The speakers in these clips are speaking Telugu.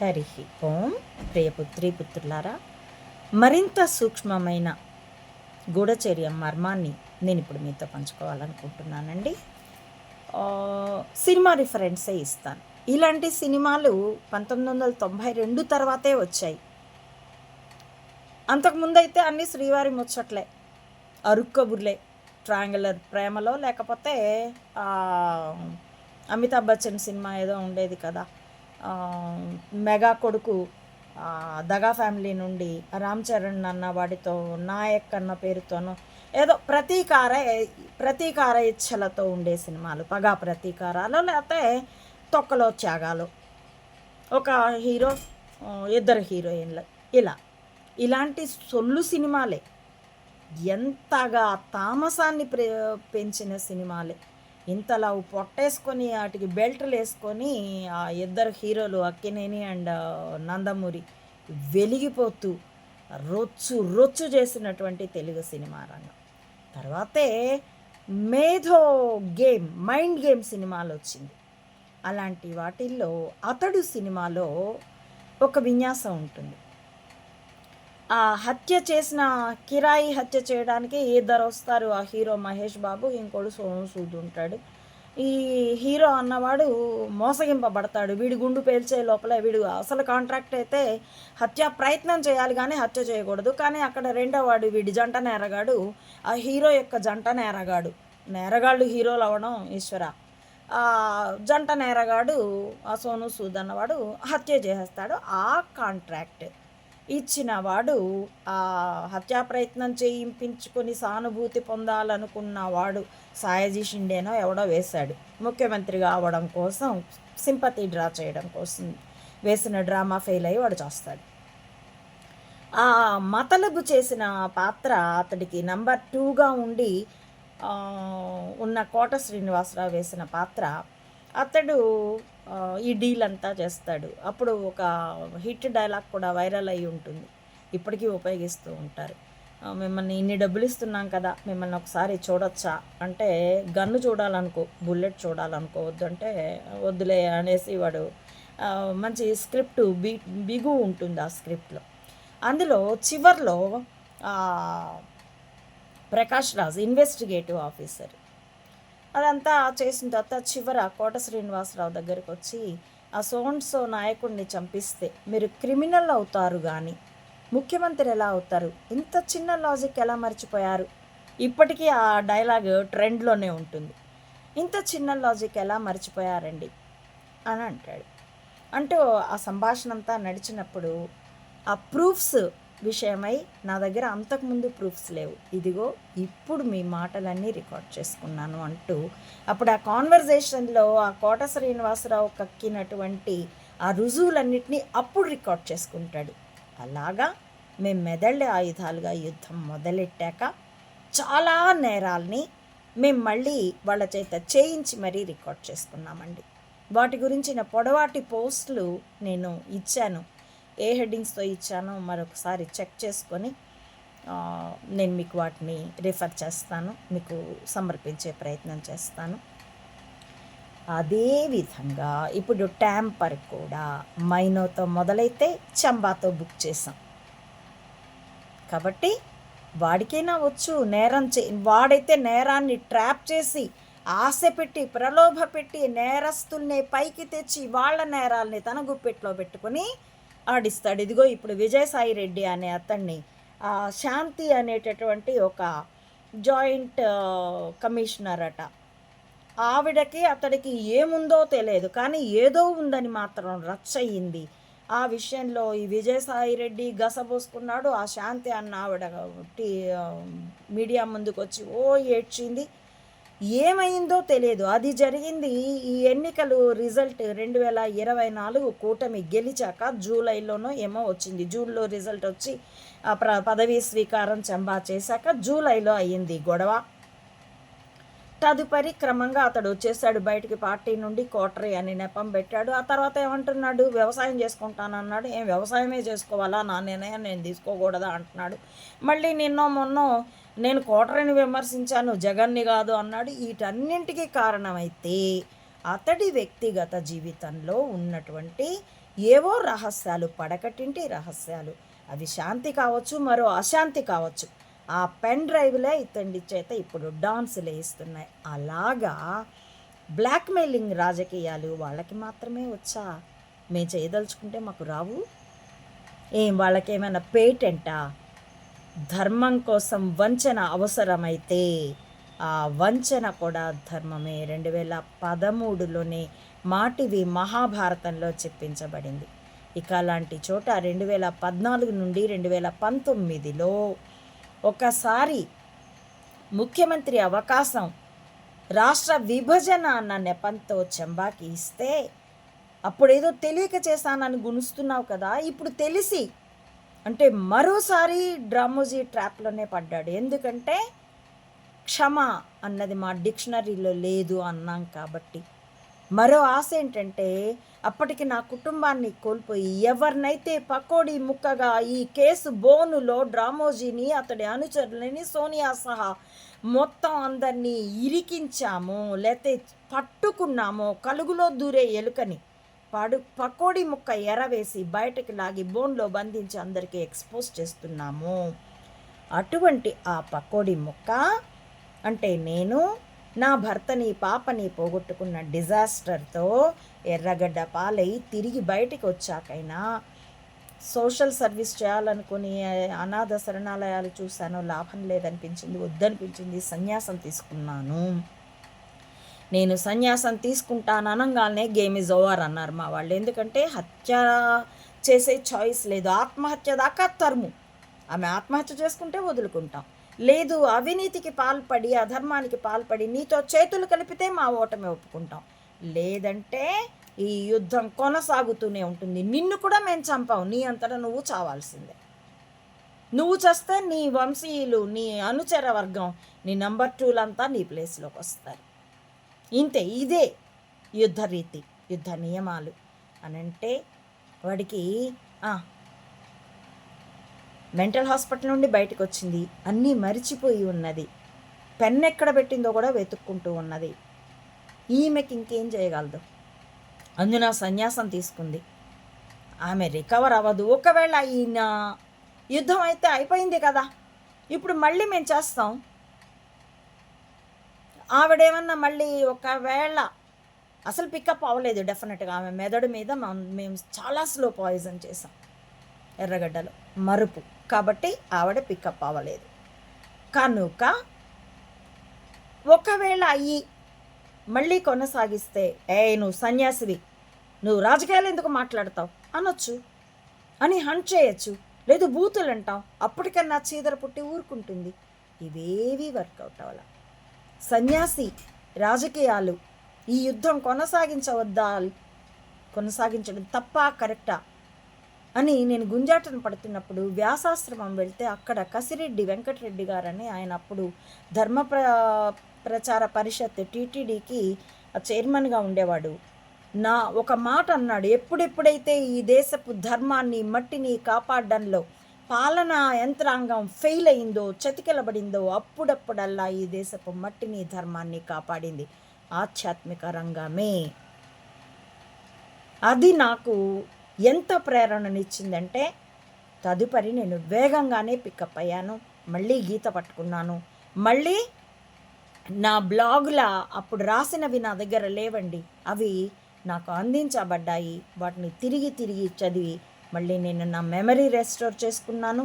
హరి ఓం. ప్రియపుత్రి పుత్రులారా మరింత సూక్ష్మమైన గూఢచర్య మర్మాన్ని నేను ఇప్పుడు మీతో పంచుకోవాలనుకుంటున్నానండి. సినిమా రిఫరెన్సే ఇస్తాను. ఇలాంటి సినిమాలు పంతొమ్మిది వందల తొంభై రెండు తర్వాతే వచ్చాయి. అంతకుముందైతే అన్ని శ్రీవారి ముచ్చట్లే అరుక్కబుర్లే ట్రాంగులర్ ప్రేమలో లేకపోతే అమితాబ్ బచ్చన్ సినిమా ఏదో ఉండేది కదా. మెగా కొడుకు దగా ఫ్యామిలీ నుండి రామ్ చరణ్ అన్న వాడితో నాయక్ అన్న పేరుతోనో ఏదో ప్రతీకార ప్రతీకార ఇచ్చలతో ఉండే సినిమాలు పగా ప్రతీకారాలు లేకపోతే తొక్కలో త్యాగాలు. ఒక హీరో ఇద్దరు హీరోయిన్లు. ఇలా. ఇలాంటి సొల్లు సినిమాలే. ఎంతగా తామసాన్ని ప్రే పెంచిన సినిమాలే. ఇంతలా పొట్టేసుకొని వాటికి బెల్ట్లు వేసుకొని ఆ ఇద్దరు హీరోలు అక్కినేని అండ్ నందమూరి వెలిగిపోతూ రొచ్చు రొచ్చు చేసినటువంటి తెలుగు సినిమా రంగం. తర్వాతే మేధో గేమ్ మైండ్ గేమ్ సినిమాలు వచ్చింది. అలాంటి వాటిల్లో అతడు సినిమాలో ఒక విన్యాసం ఉంటుంది. ఆ హత్య చేసిన కిరాయి హత్య చేయడానికి ఇద్దరు వస్తారు? ఆ హీరో మహేష్ బాబు ఇంకోడు సోను సూద్ ఉంటాడు. ఈ హీరో అన్నవాడు మోసగింపబడతాడు. వీడి గుండు పేల్చే లోపల వీడు అసలు కాంట్రాక్ట్ అయితే హత్య ప్రయత్నం చేయాలి కానీ హత్య చేయకూడదు. కానీ అక్కడ రెండో వాడు వీడి జంట నేరగాడు. ఆ హీరో యొక్క జంట నేరగాడు. నేరగాళ్ళు హీరోలు అవడం ఈశ్వర. ఆ జంట నేరగాడు ఆ సోను సూద్ అన్నవాడు హత్య చేసేస్తాడు. ఆ కాంట్రాక్ట్. ఇచ్చిన వాడు ఆ హత్యా ప్రయత్నం చేయించుకొని సానుభూతి పొందాలనుకున్న వాడు సాయజీ షిండేనో ఎవడో వేశాడు. ముఖ్యమంత్రి కావడం కోసం సింపతి డ్రా చేయడం కోసం వేసిన డ్రామా ఫెయిల్ అయ్యి వాడు చేస్తాడు. ఆ మతలబు చేసిన పాత్ర అతడికి నంబర్ టూగా ఉండి ఉన్న కోట శ్రీనివాసరావు వేసిన పాత్ర అతడు ఈ డీల్ అంతా చేస్తాడు. అప్పుడు ఒక హిట్ డైలాగ్ కూడా వైరల్ అయి ఉంటుంది. ఇప్పటికీ ఉపయోగిస్తూ ఉంటారు. మిమ్మల్ని ఇన్ని డబ్బులు ఇస్తున్నాం కదా మిమ్మల్ని ఒకసారి చూడొచ్చా? అంటే గన్ను చూడాలనుకో బుల్లెట్ చూడాలనుకో వద్దంటే వద్దులే అనేసి వాడు మంచి స్క్రిప్ట్ బి బిగు ఉంటుంది ఆ స్క్రిప్ట్లో. అందులో చివర్లో ప్రకాష్ రాజ్ ఇన్వెస్టిగేటివ్ ఆఫీసర్. అదంతా చేసిన తర్వాత చివర కోట శ్రీనివాసరావు దగ్గరికి వచ్చి ఆ సోన్సో నాయకుడిని చంపిస్తే మీరు క్రిమినల్ అవుతారు కానీ ముఖ్యమంత్రి ఎలా అవుతారు? ఇంత చిన్న లాజిక్ ఎలా మర్చిపోయారు? ఇప్పటికీ ఆ డైలాగ్ ట్రెండ్లోనే ఉంటుంది. ఇంత చిన్న లాజిక్ ఎలా మర్చిపోయారండి? అని అంటాడు. అంటూ ఆ సంభాషణ అంతా నడిచినప్పుడు ఆ ప్రూఫ్స్ విషయమై నా దగ్గర అంతకుముందు ప్రూఫ్స్ లేవు. ఇదిగో ఇప్పుడు మీ మాటలన్నీ రికార్డ్ చేసుకున్నాను అంటూ అప్పుడు ఆ కాన్వర్జేషన్లో ఆ కోట శ్రీనివాసరావు కక్కినటువంటి ఆ రుజువులన్నింటినీ అప్పుడు రికార్డ్ చేసుకుంటాడు. అలాగా మేము మెదళ్ళ ఆయుధాలుగా యుద్ధం మొదలెట్టాక చాలా నేరాల్ని మేము మళ్ళీ వాళ్ళ చేత చేయించి మరీ రికార్డ్ చేసుకున్నామండి. వాటి గురించిన పొడవాటి పోస్టులు నేను ఇచ్చాను. ఏ హెడ్డింగ్స్తో ఇచ్చానో మరొకసారి చెక్ చేసుకొని నేను మీకు వాటిని రిఫర్ చేస్తాను మీకు సమర్పించే ప్రయత్నం చేస్తాను. అదేవిధంగా ఇప్పుడు ట్యాంపర్ కూడా మైనోతో మొదలైతే చంబాతో బుక్ చేసాం కాబట్టి వాడికైనా వచ్చు నేరం చే వాడైతే నేరాన్ని ట్రాప్ చేసి ఆశ పెట్టి ప్రలోభ పెట్టి నేరస్తుల్ని పైకి తెచ్చి వాళ్ళ నేరాల్ని తన గుప్పెట్లో పెట్టుకొని ఆడిస్తాడు. ఇదిగో ఇప్పుడు విజయసాయి రెడ్డి అనే అతన్ని శాంతి అనేటటువంటి ఒక జాయింట్ కమిషనర్ అట. ఆవిడకి అతడికి ఏముందో తెలియదు కానీ ఏదో ఉందని మాత్రం రచ్చ ఆ విషయంలో ఈ విజయసాయి రెడ్డి గసబోసుకున్నాడు. ఆ శాంతి అన్న ఆవిడ టీ మీడియా ముందుకు వచ్చి ఓ ఏడ్చింది. ఏమైందో తెలియదు అది జరిగింది ఈ ఎన్నికలు రిజల్ట్ రెండు వేల ఇరవై నాలుగు కూటమి గెలిచాక జూలైలోనో ఏమో వచ్చింది. జూన్లో రిజల్ట్ వచ్చి ఆ ప్ర పదవీ స్వీకారం చంబా చేశాక జూలైలో అయ్యింది గొడవ. తదుపరి క్రమంగా అతడు వచ్చేసాడు బయటికి పార్టీ నుండి కోటరీ అని నెపం పెట్టాడు. ఆ తర్వాత ఏమంటున్నాడు? వ్యవసాయం చేసుకుంటానన్నాడు. ఏం వ్యవసాయమే చేసుకోవాలా? నా నిర్ణయం నేను తీసుకోకూడదా? అంటున్నాడు. మళ్ళీ నిన్నో మొన్నో నేను కోటరీని విమర్శించాను జగన్ని కాదు అన్నాడు. వీటన్నింటికీ కారణమైతే అతడి వ్యక్తిగత జీవితంలో ఉన్నటువంటి ఏవో రహస్యాలు పడకటింటి రహస్యాలు. అవి శాంతి కావచ్చు మరో అశాంతి కావచ్చు. ఆ పెన్ డ్రైవ్లే ఇతండి చేత ఇప్పుడు డాన్సులు వేస్తున్నాయి అలాగా బ్లాక్మెయిలింగ్ రాజకీయాలు వాళ్ళకి మాత్రమే వచ్చా? మేము చేయదలుచుకుంటే మాకు రావు. ఏం వాళ్ళకేమైనా పేటెంటా? ధర్మం కోసం వంచన అవసరమైతే ఆ వంచన కూడా ధర్మమే. రెండు వేల పదమూడులోనే మాటివి మహాభారతంలో చెప్పించబడింది. ఇక అలాంటి చోట రెండు వేల పద్నాలుగు నుండి రెండు వేల పంతొమ్మిదిలో ఒకసారి ముఖ్యమంత్రి అవకాశం రాష్ట్ర విభజన అన్న నెపంతో చెంబాకి ఇస్తే అప్పుడేదో తెలియక చేశానని గుణుస్తున్నావు కదా ఇప్పుడు తెలిసి అంటే మరోసారి డ్రామోజీ ట్రాప్లోనే పడ్డాడు. ఎందుకంటే క్షమ అన్నది మా డిక్షనరీలో లేదు అన్నాం కాబట్టి. మరో ఆశ ఏంటంటే అప్పటికి నా కుటుంబాన్ని కోల్పోయి ఎవరినైతే పకోడీ ముక్కగా ఈ కేసు బోనులో డ్రామోజీని అతడి అనుచరులని సోనియా సహా మొత్తం అందరినీ ఇరికించామో లేతే పట్టుకున్నామో కలుగులో దూరే ఎలుకని పడు పకోడీ ముక్క ఎరవేసి బయటకు లాగి బోన్లో బంధించి అందరికీ ఎక్స్పోజ్ చేస్తున్నాము. అటువంటి ఆ పకోడీ ముక్క అంటే నేను నా భర్తని పాపని పోగొట్టుకున్న డిజాస్టర్తో ఎర్రగడ్డ పాలై తిరిగి బయటికి వచ్చాకైనా సోషల్ సర్వీస్ చేయాలనుకుని అనాథ శరణాలయాలు చూశాను లాభం లేదనిపించింది వద్దనిపించింది సన్యాసం తీసుకున్నాను. నేను సన్యాసం తీసుకుంటాను అనగానే గేమ్ ఇస్ ఓవర్ అన్నారు మా వాళ్ళు. ఎందుకంటే హత్య చేసే చాయిస్ లేదు. ఆత్మహత్య దాకా తరుము. ఆమె ఆత్మహత్య చేసుకుంటే వదులుకుంటాం. లేదు అవినీతికి పాల్పడి అధర్మానికి పాల్పడి నీతో చేతులు కలిపితే మా ఓటమి ఒప్పుకుంటాం. లేదంటే ఈ యుద్ధం కొనసాగుతూనే ఉంటుంది. నిన్ను కూడా మేము చంపాం. నీ అంతటా నువ్వు చావాల్సిందే. నువ్వు చేస్తే నీ వంశీయులు నీ అనుచర వర్గం నీ నంబర్ టూలంతా నీ ప్లేస్లోకి వస్తారు ఇంతే ఇదే యుద్ధ రీతి యుద్ధ నియమాలు. అని అంటే వాడికి మెంటల్ హాస్పిటల్ నుండి బయటకు వచ్చింది అన్నీ మరిచిపోయి ఉన్నది. పెన్ ఎక్కడ పెట్టిందో కూడా వెతుక్కుంటూ ఉన్నది. ఈమెకి ఇంకేం చేయగలదు? అందున సన్యాసం తీసుకుంది. ఆమె రికవర్ అవ్వదు. ఒకవేళ ఈయన యుద్ధం అయితే అయిపోయింది కదా. ఇప్పుడు మళ్ళీ మేము చేస్తాం. ఆవిడేమన్నా మళ్ళీ ఒకవేళ అసలు పికప్ అవ్వలేదు డెఫినెట్గా ఆమె మెదడు మీద మేము చాలా స్లో పాయిజన్ చేసాం ఎర్రగడ్డలో. మరుపు. కాబట్టి ఆవిడ పికప్ అవ్వలేదు. కనుక ఒకవేళ అయ్యి మళ్ళీ కొనసాగిస్తే ఏ నువ్వు సన్యాసివి. నువ్వు రాజకీయాలు ఎందుకు మాట్లాడతావు? అనొచ్చు. అని హంట్ చేయొచ్చు. లేదు బూతులు అంటాం అప్పటికన్నా చీదర పుట్టి ఊరుకుంటుంది. ఇవేవి వర్కౌట్ అవ్వాల. సన్యాసి రాజకీయాలు. ఈ యుద్ధం కొనసాగించవద్దా? కొనసాగించడం తప్ప కరెక్టా? అని నేను గుంజాటను పడుతున్నప్పుడు వ్యాసాశ్రమం వెళ్తే అక్కడ కసిరెడ్డి వెంకటరెడ్డి గారని ఆయన అప్పుడు ధర్మ ప్ర ప్రచార పరిషత్ టీటీడీకి చైర్మన్గా ఉండేవాడు. నా ఒక మాట అన్నాడు ఎప్పుడెప్పుడైతే ఈ దేశపు ధర్మాన్ని మట్టిని కాపాడడంలో పాలనా యంత్రాంగం ఫెయిల్ అయిందో చతికిలబడిందో అప్పుడప్పుడల్లా ఈ దేశపు మట్టిని ధర్మాన్ని కాపాడింది ఆధ్యాత్మిక రంగమే. అది నాకు ఎంత ప్రేరణనిచ్చిందంటే తదుపరి నేను వేగంగానే పికప్ అయ్యాను మళ్ళీ గీత పట్టుకున్నాను మళ్ళీ నా బ్లాగుల అప్పుడు రాసినవి నా దగ్గర లేవండి అవి నాకు అందించబడ్డాయి వాటిని తిరిగి తిరిగి చదివి మళ్ళీ నేను నా మెమరీ రెస్టోర్ చేసుకున్నాను.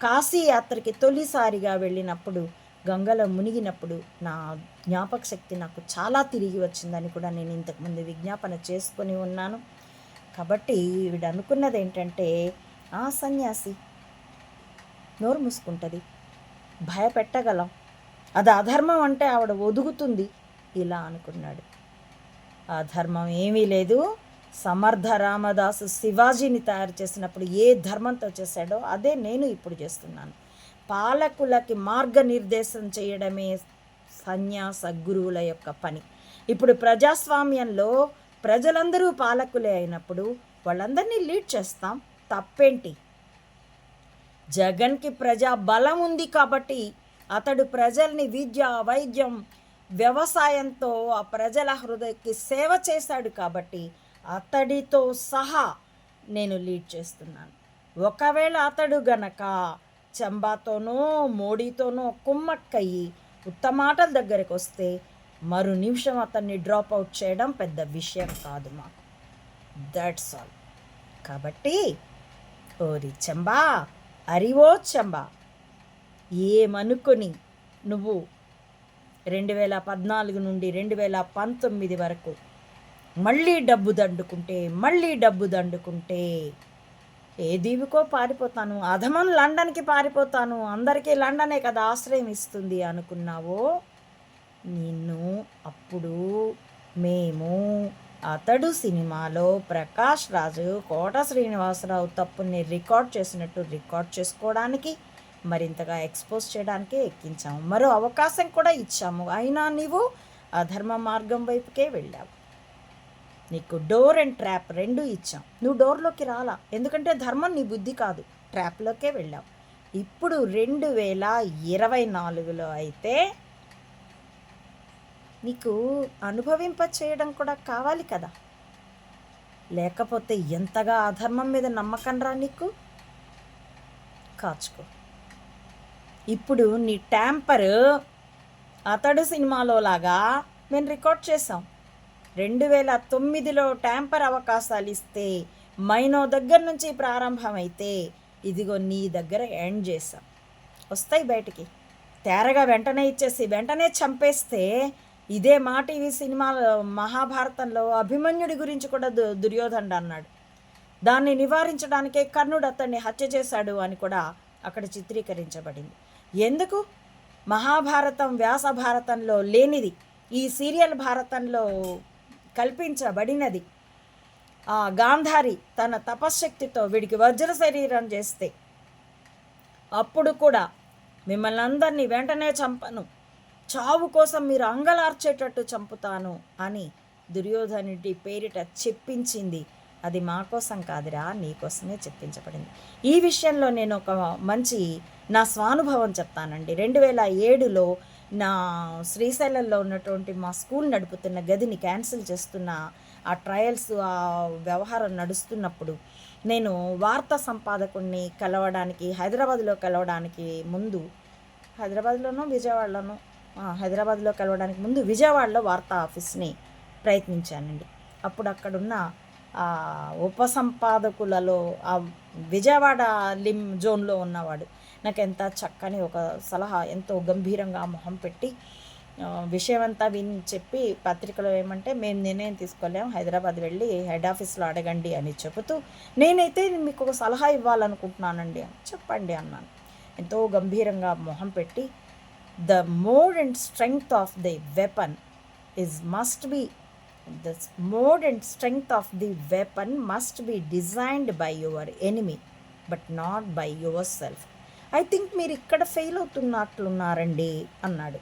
కాశీ యాత్రకి తొలిసారిగా వెళ్ళినప్పుడు గంగలో మునిగినప్పుడు నా జ్ఞాపక శక్తి నాకు చాలా తిరిగి వచ్చిందని కూడా నేను ఇంతకుముందు విజ్ఞాపన చేసుకొని ఉన్నాను. కాబట్టి వీడు అనుకున్నది ఏంటంటే ఆ సన్యాసి నోరు మూసుకుంటుంది భయపెట్టగలం అది అధర్మం అంటే ఆవిడ ఒదుగుతుంది ఇలా అనుకున్నాడు. ఆ ధర్మం ఏమీ లేదు. సమర్థ రామదాసు శివాజీని తయారు చేసినప్పుడు ఏ ధర్మంతో చేశాడో అదే నేను ఇప్పుడు చేస్తున్నాను. పాలకులకి మార్గనిర్దేశం చేయడమే సన్యాస గురువుల యొక్క పని. ఇప్పుడు ప్రజాస్వామ్యంలో ప్రజలందరూ పాలకులే అయినప్పుడు వాళ్ళందరినీ లీడ్ చేస్తాం. తప్పేంటి? జగన్కి ప్రజా బలం ఉంది కాబట్టి అతడు ప్రజల్ని విద్య వైద్యం వ్యవసాయంతో ఆ ప్రజల హృదయకి సేవ చేశాడు కాబట్టి అతడితో సహా నేను లీడ్ చేస్తున్నాను. ఒకవేళ అతడు గనక చంబాతోనో మోడీతోనో కుమ్మక్కయ్యి ఉత్తమాటల దగ్గరికి వస్తే మరు నిమిషం అతన్ని డ్రాప్ అవుట్ చేయడం పెద్ద విషయం కాదు మాకు. దట్స్ ఆల్ కాబట్టి ఓరి చంబా అరివో చంబా ఏమనుకొని నువ్వు రెండు వేల పద్నాలుగు నుండి రెండు వేల పంతొమ్మిది వరకు మళ్ళీ డబ్బు దండుకుంటే మళ్ళీ డబ్బు దండుకుంటే ఏ దీవికో పారిపోతాను. అధమం లండన్కి పారిపోతాను. అందరికీ లండనే కదా ఆశ్రయం ఇస్తుంది అనుకున్నావో నిన్ను అప్పుడు మేము అతడు సినిమాలో ప్రకాష్ రాజు కోట శ్రీనివాసరావు తప్పుని రికార్డ్ చేసినట్టు రికార్డ్ చేసుకోవడానికి మరింతగా ఎక్స్పోజ్ చేయడానికి ఎక్కించాము. మరో అవకాశం కూడా ఇచ్చాము. అయినా నీవు అధర్మ మార్గం వైపుకే వెళ్ళావు. నీకు డోర్ అండ్ ట్రాప్ రెండు ఇచ్చాం. నువ్వు డోర్లోకి రాలా. ఎందుకంటే ధర్మం నీ బుద్ధి కాదు. ట్రాప్లోకే వెళ్ళావు. ఇప్పుడు రెండు వేల ఇరవై నాలుగులో అయితే నీకు అనుభవింప చేయడం కూడా కావాలి కదా. లేకపోతే ఎంతగా అధర్మం మీద నమ్మకం రా నీకు? కాచుకో. ఇప్పుడు నీ ట్యాంపర్ అతడు సినిమాలో లాగా మేము రికార్డ్ చేసాం రెండు వేల తొమ్మిదిలో ట్యాంపర్ అవకాశాలు ఇస్తే మైనో దగ్గర నుంచి ప్రారంభమైతే ఇదిగో నీ దగ్గర ఎండ్ చేసాం వస్తాయి బయటికి. తేరగా వెంటనే ఇచ్చేసి వెంటనే చంపేస్తే ఇదే మా టీవీ సినిమా మహాభారతంలో అభిమన్యుడి గురించి కూడా దు దుర్యోధనుడు అన్నాడు. దాన్ని నివారించడానికే కర్ణుడు అతన్ని హత్య చేశాడు అని కూడా అక్కడ చిత్రీకరించబడింది. ఎందుకు? మహాభారతం వ్యాస భారతంలో లేనిది. ఈ సీరియల్ భారతంలో కల్పించబడినది. ఆ గాంధారి తన తపశ్శక్తితో వీడికి వజ్ర శరీరం చేస్తే అప్పుడు కూడా మిమ్మల్ని అందరినీ వెంటనే చంపను. చావు కోసం మీరు అంగలార్చేటట్టు చంపుతాను అని దుర్యోధనుడి పేరిట చెప్పించింది. అది మా కోసం కాదురా నీకోసమే చెప్పించబడింది. ఈ విషయంలో నేను ఒక మంచి నా స్వానుభవం చెప్తానండి. రెండు వేల ఏడులో నా శ్రీశైలంలో ఉన్నటువంటి మా స్కూల్ నడుపుతున్న గదిని క్యాన్సిల్ చేస్తున్న ఆ ట్రయల్స్ ఆ వ్యవహారం నడుస్తున్నప్పుడు నేను వార్తా సంపాదకుడిని కలవడానికి హైదరాబాద్లో కలవడానికి ముందు హైదరాబాద్లోనూ విజయవాడలోనూ హైదరాబాద్లో కలవడానికి ముందు విజయవాడలో వార్తా ఆఫీస్ని ప్రయత్నించానండి. అప్పుడు అక్కడున్న ఉపసంపాదకులలో ఆ విజయవాడ లిమ్ జోన్లో ఉన్నవాడు. నాకు ఎంత చక్కని ఒక సలహా ఎంతో గంభీరంగా మొహం పెట్టి విషయమంతా విని చెప్పి పత్రికలో ఏమంటే మేము నిర్ణయం తీసుకోలేం హైదరాబాద్ వెళ్ళి హెడ్ ఆఫీస్లో అడగండి అని చెబుతూ నేనైతే మీకు ఒక సలహా ఇవ్వాలనుకుంటున్నానండి అని చెప్పండి అన్నాను. ఎంతో గంభీరంగా మొహం పెట్టి the mode and strength of the weapon is must be the mode and strength of the weapon must be designed by your enemy but not by yourself. I think మీరు ఇక్కడ ఫెయిల్ అవుతున్నట్లున్నారండి అన్నాడు.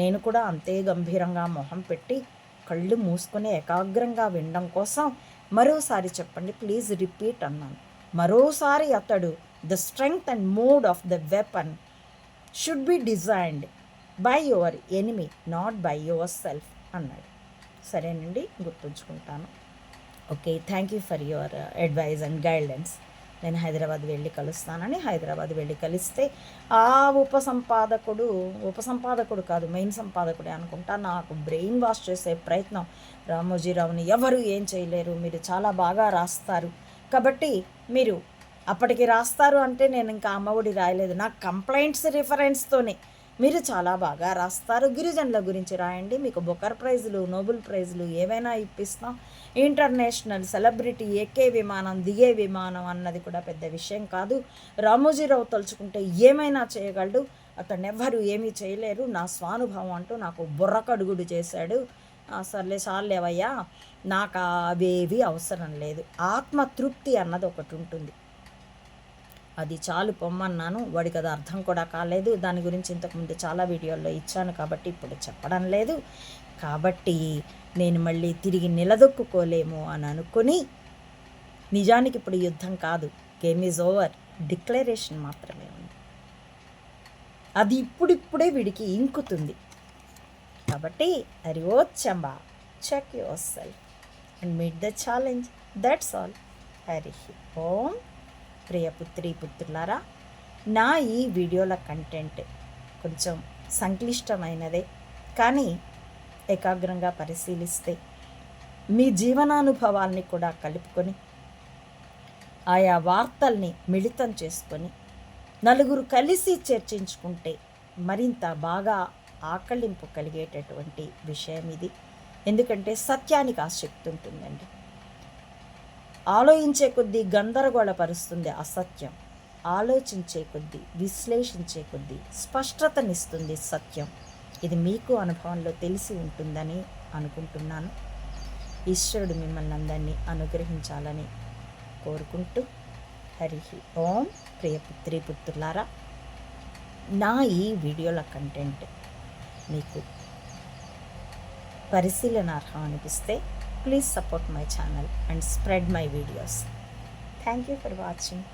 నేను కూడా అంతే గంభీరంగా మొహం పెట్టి కళ్ళు మూసుకొని ఏకాగ్రంగా వినడం కోసం మరోసారి చెప్పండి ప్లీజ్ రిపీట్ అన్నాను. మరోసారి అతడు the strength and mode of the weapon should be designed by your enemy not by yourself అన్నాడు. సరేనండి గుర్తుంచుకుంటాను. Okay thank you for your advice and guidelines నేను హైదరాబాద్ వెళ్ళి కలుస్తానని హైదరాబాద్ వెళ్ళి కలిస్తే ఆ ఉపసంపాదకుడు ఉపసంపాదకుడు కాదు మెయిన్ సంపాదకుడే అనుకుంటా నాకు బ్రెయిన్ వాష్ చేసే ప్రయత్నం. రామోజీరావుని ఎవరు ఏం చేయలేరు మీరు చాలా బాగా రాస్తారు. కాబట్టి మీరు అప్పటికి రాస్తారు అంటే నేను ఇంకా అమ్మఒడి రాయలేదు. నా కంప్లైంట్స్ రిఫరెన్స్తోనే మీరు చాలా బాగా రాస్తారు. గిరిజనుల గురించి రాయండి. మీకు బొకర్ ప్రైజులు నోబెల్ ప్రైజులు ఏవైనా ఇప్పిస్తాం. ఇంటర్నేషనల్ సెలబ్రిటీ ఎక్కే విమానం దిగే విమానం అన్నది కూడా పెద్ద విషయం కాదు. రామోజీరావు తలుచుకుంటే ఏమైనా చేయగలడు? అతను ఎవ్వరు ఏమీ చేయలేరు. నా స్వానుభవం అంటూ నాకు బుర్రకడుగుడు చేశాడు. సర్లే చాలేవయ్యా నాకు అవేవి అవసరం లేదు. ఆత్మతృప్తి అన్నది ఒకటి ఉంటుంది. అది చాలు పొమ్మన్నాను. వాడికి అది అర్థం కూడా కాలేదు. దాని గురించి ఇంతకుముందు చాలా వీడియోల్లో ఇచ్చాను కాబట్టి ఇప్పుడు చెప్పడం లేదు. కాబట్టి నేను మళ్ళీ తిరిగి నిలదొక్కుకోలేము అని అనుకుని నిజానికి ఇప్పుడు యుద్ధం కాదు. Game is over. డిక్లరేషన్ మాత్రమే ఉంది. అది ఇప్పుడిప్పుడే వీడికి ఇంకుతుంది. కాబట్టి అరి ఓ Chamba check yourself and meet the challenge that's all Hari Om. ప్రియ పుత్రి పుత్రులారా నా ఈ వీడియోల కంటెంట్ కొంచెం సంక్లిష్టమైనదే కానీ ఏకాగ్రంగా పరిశీలిస్తే మీ జీవనానుభవాల్ని కూడా కలుపుకొని ఆయా వార్తల్ని మిళితం చేసుకొని నలుగురు కలిసి చర్చించుకుంటే మరింత బాగా ఆకళింపు కలిగేటటువంటి విషయం ఇది. ఎందుకంటే సత్యానికి ఆసక్తి ఉంటుందండి. ఆలోచించే కొద్దీ గందరగోళపరుస్తుంది అసత్యం. ఆలోచించే కొద్దీ విశ్లేషించే కొద్దీ స్పష్టతనిస్తుంది సత్యం. ఇది మీకు అనుభవంలో తెలిసి ఉంటుందని అనుకుంటున్నాను. ఈశ్వరుడు మిమ్మల్ని అందరినీ అనుగ్రహించాలని కోరుకుంటూ హరి ఓం. ప్రియపుత్రి పుత్రులారా నా ఈ వీడియోల కంటెంట్ మీకు పరిశీలనార్హం అనిపిస్తే Please support my channel and spread my videos. Thank you for watching.